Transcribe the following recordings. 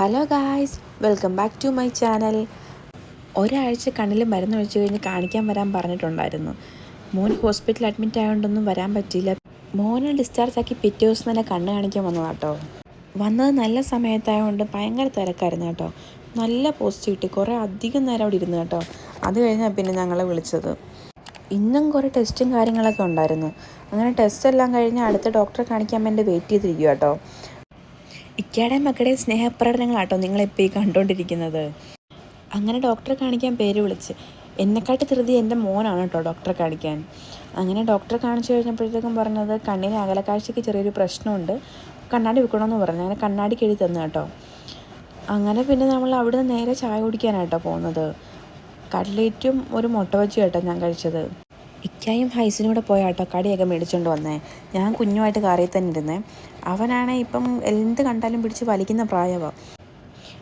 Hello guys welcome back to my channel ഒരാഴ്ച കണ്ണിൽ മരുന്ന് ഒഴിച്ചു കഴിഞ്ഞ് കാണിക്കാൻ വരാൻ പറഞ്ഞിട്ടുണ്ടായിരുന്നു. മോൻ ഹോസ്പിറ്റലിൽ അഡ്മിറ്റ് ആയതുകൊണ്ടൊന്നും വരാൻ പറ്റിയില്ല. മോനെ ഡിസ്ചാർജ് ആക്കി പിറ്റേ ദിവസം തന്നെ കണ്ണ് കാണിക്കാൻ വന്നതാട്ടോ വന്നത് നല്ല സമയത്തായതുകൊണ്ട് ഭയങ്കര തിരക്കായിരുന്നു കേട്ടോ നല്ല പോസ്റ്റ് കിട്ടി കുറേ അധികം നേരം അവിടെ ഇരുന്നു കേട്ടോ അത് കഴിഞ്ഞാൽ പിന്നെ ഞങ്ങളെ വിളിച്ചത്. ഇന്നും കുറേ ടെസ്റ്റും കാര്യങ്ങളൊക്കെ ഉണ്ടായിരുന്നു. അങ്ങനെ ടെസ്റ്റ് എല്ലാം കഴിഞ്ഞ് അടുത്ത ഡോക്ടറെ കാണിക്കാൻ വേണ്ടി വെയിറ്റ് ചെയ്തിരിക്കുക കേട്ടോ ഇക്കയുടെയും മക്കളുടെ സ്നേഹപ്രകടനങ്ങളാട്ടോ നിങ്ങളിപ്പോൾ ഈ കണ്ടുകൊണ്ടിരിക്കുന്നത് അങ്ങനെ ഡോക്ടറെ കാണിക്കാൻ പേര് വിളിച്ച്. എന്നെക്കാട്ടി ധൃതി എന്റെ മോനാണ് കേട്ടോ ഡോക്ടറെ കാണിക്കാൻ. അങ്ങനെ ഡോക്ടറെ കാണിച്ചു കഴിഞ്ഞപ്പോഴത്തേക്കും പറഞ്ഞത് കണ്ണിന് അകലക്കാഴ്ചയ്ക്ക് ചെറിയൊരു പ്രശ്നമുണ്ട്. കണ്ണാടി വെക്കണമെന്ന് പറഞ്ഞു. അങ്ങനെ കണ്ണാടി എഴുതി തന്നു കേട്ടോ. അങ്ങനെ പിന്നെ നമ്മൾ അവിടുന്ന് നേരെ ചായ കുടിക്കാനാട്ടോ പോകുന്നത് കട്ലേറ്റും ഒരു മുട്ട വച്ചു കേട്ടോ ഞാൻ കഴിച്ചത്. ഇക്കായും ഹൈസിനും കൂടെ പോയ കടിയൊക്കെ മേടിച്ചുകൊണ്ട് വന്നേ. ഞാൻ കുഞ്ഞുമായിട്ട് കാറിൽ തന്നെ ഇരുന്നേ. അവനാണെ ഇപ്പം എന്ത് കണ്ടാലും പിടിച്ച് വലിക്കുന്ന പ്രായമാണ്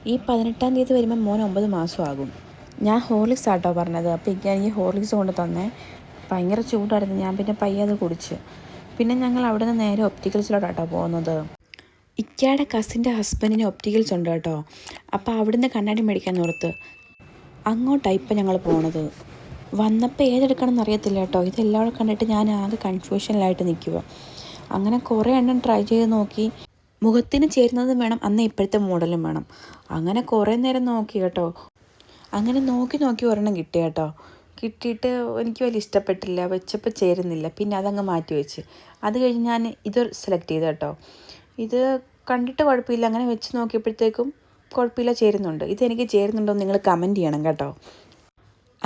ഈ പതിനെട്ടാം തീയതി വരുമ്പോൾ മോൻ ഒമ്പത് മാസമാകും ഞാൻ ഹോർലിക്സ് ആട്ടോ പറഞ്ഞത്. അപ്പോൾ ഇക്ക എനിക്ക് ഹോർലിക്സ് കൊണ്ട് തന്നേ. ഭയങ്കര ചൂടായിരുന്നു. ഞാൻ പിന്നെ പയ്യെ അത് കുടിച്ച്. പിന്നെ ഞങ്ങൾ അവിടെ നിന്ന് നേരെ ഒപ്റ്റിക്കൽസിലോട്ടാട്ടോ പോകുന്നത്. ഇക്കയുടെ കസിന്റെ ഹസ്ബൻഡിന് ഒപ്റ്റിക്കൽസ് ഉണ്ട് കേട്ടോ. അപ്പോൾ അവിടുന്ന് കണ്ണാടി മേടിക്കാൻ ഓർത്ത് അങ്ങോട്ടാണ് ഇപ്പം ഞങ്ങൾ പോണത്. വന്നപ്പോൾ ഏതെടുക്കണം എന്നറിയത്തില്ല കേട്ടോ. ഇതെല്ലാം കണ്ടിട്ട് ഞാൻ ആകെ കൺഫ്യൂഷനിലായിട്ട് നിൽക്കുക അങ്ങനെ കുറേ എണ്ണം ട്രൈ ചെയ്ത് നോക്കി. മുഖത്തിന് ചേരുന്നതും വേണം അന്ന് ഇപ്പോഴത്തെ മോഡലും വേണം. അങ്ങനെ കുറേ നേരം നോക്കി കേട്ടോ. അങ്ങനെ നോക്കി നോക്കി ഒരെണ്ണം കിട്ടി കേട്ടോ. കിട്ടിയിട്ട് എനിക്ക് വലിയ ഇഷ്ടപ്പെട്ടില്ല വെച്ചപ്പോൾ ചേരുന്നില്ല. പിന്നെ അതങ്ങ് മാറ്റി വെച്ച്. അത് കഴിഞ്ഞ് ഞാൻ ഇത് സെലക്ട് ചെയ്ത് കേട്ടോ. ഇത് കണ്ടിട്ട് കുഴപ്പമില്ല. അങ്ങനെ വെച്ച് നോക്കിയപ്പോഴത്തേക്കും കുഴപ്പമില്ല ചേരുന്നുണ്ട്. ഇതെനിക്ക് ചേരുന്നുണ്ടോ എന്ന് നിങ്ങൾ കമന്റ് ചെയ്യണം കേട്ടോ.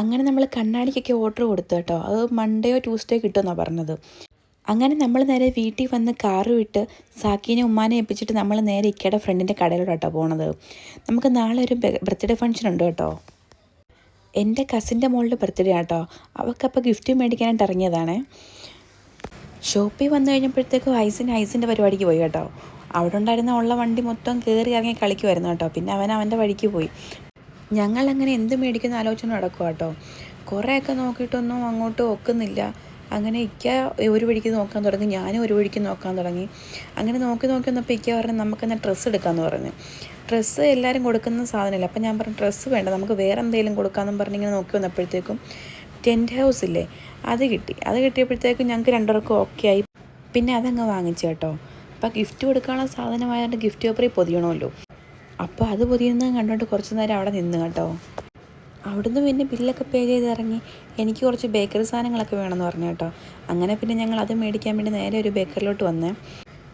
അങ്ങനെ നമ്മൾ കണ്ണാടിക്കൊക്കെ ഓർഡർ കൊടുത്തു കേട്ടോ. അത് മൺഡേയോ ട്യൂസ്ഡേ കിട്ടുമെന്നാണ് പറഞ്ഞത്. അങ്ങനെ നമ്മൾ നേരെ വീട്ടിൽ വന്ന് കാറ് വിട്ട് സാക്കീനെ ഉമ്മാനെ ഏൽപ്പിച്ചിട്ട് നമ്മൾ നേരെ ഇക്കയുടെ ഫ്രണ്ടിന്റെ കടയിലോട്ടോ പോണത്. നമുക്ക് നാളെ ഒരു ബർത്ത്ഡേ ഫംഗ്ഷൻ ഉണ്ട് കേട്ടോ. എന്റെ കസിന്റെ മോളുടെ ബർത്ത്ഡേ ആട്ടോ അവൾക്കപ്പോൾ ഗിഫ്റ്റ് മേടിക്കാനായിട്ട് ഇറങ്ങിയതാണേ. ഷോപ്പിൽ വന്നു കഴിഞ്ഞപ്പോഴത്തേക്കും ഐസിന് ഐസിന്റെ പരിപാടിക്ക് പോയി കേട്ടോ. അവിടെ ഉണ്ടായിരുന്ന ഉള്ള വണ്ടി മൊത്തം കയറി ഇറങ്ങി കളിക്കുമായിരുന്നു കേട്ടോ. പിന്നെ അവൻ അവന്റെ വഴിക്ക് പോയി. ഞങ്ങൾ അങ്ങനെ എന്ത് മേടിക്കുന്ന ആലോചന നടക്കുക കേട്ടോ കുറേയൊക്കെ നോക്കിയിട്ടൊന്നും അങ്ങോട്ട് ഒക്കുന്നില്ല. അങ്ങനെ ഇക്ക ഒരു വഴിക്ക് നോക്കാൻ തുടങ്ങി ഞാനും ഒരു വഴിക്ക് നോക്കാൻ തുടങ്ങി. അങ്ങനെ നോക്കി നോക്കി വന്നപ്പോൾ ഇക്ക പറഞ്ഞു നമുക്കെന്നാൽ ഡ്രസ്സ് എടുക്കാമെന്ന് പറഞ്ഞു. ഡ്രസ്സ് എല്ലാവരും കൊടുക്കുന്ന സാധനമില്ല അപ്പം ഞാൻ പറഞ്ഞു ഡ്രസ്സ് വേണ്ട നമുക്ക് വേറെ എന്തെങ്കിലും കൊടുക്കാമെന്നും പറഞ്ഞ് ഇങ്ങനെ നോക്കി വന്നപ്പോഴത്തേക്കും ടെന്റ് ഹൗസ് ഇല്ലേ അത് കിട്ടി. അത് കിട്ടിയപ്പോഴത്തേക്കും ഞങ്ങൾക്ക് രണ്ടുപേർക്കും ഓക്കെ ആയി. പിന്നെ അതങ്ങ് വാങ്ങിച്ചു കേട്ടോ. അപ്പം ഗിഫ്റ്റ് കൊടുക്കാനുള്ള സാധനമായതുകൊണ്ട് ഗിഫ്റ്റ് പേപ്പറിൽ പൊതിയണമല്ലോ. അപ്പോൾ അത് പൊതിയുന്നത് കണ്ടുകൊണ്ട് കുറച്ച് നേരം അവിടെ നിന്ന് കേട്ടോ. അവിടുന്ന് പിന്നെ ബില്ലൊക്കെ പേ ചെയ്ത് ഇറങ്ങി എനിക്ക് കുറച്ച് ബേക്കറി സാധനങ്ങളൊക്കെ വേണമെന്ന് പറഞ്ഞു കേട്ടോ. അങ്ങനെ പിന്നെ ഞങ്ങൾ അത് മേടിക്കാൻ വേണ്ടി നേരെ ഒരു ബേക്കറിലോട്ട് വന്നേ.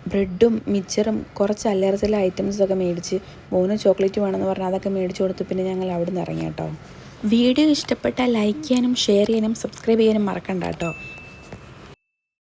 ബ്രെഡും മിച്ചറും കുറച്ച് അല്ലറ ഐറ്റംസൊക്കെ മേടിച്ച് മൂന്ന് ചോക്ലേറ്റ് വേണമെന്ന് പറഞ്ഞാൽ അതൊക്കെ മേടിച്ച് കൊടുത്ത് പിന്നെ ഞങ്ങൾ അവിടെ നിന്ന് ഇറങ്ങി കേട്ടോ. വീഡിയോ ഇഷ്ടപ്പെട്ടാൽ ലൈക്ക് ചെയ്യാനും ഷെയർ ചെയ്യാനും സബ്സ്ക്രൈബ് ചെയ്യാനും മറക്കണ്ട കേട്ടോ.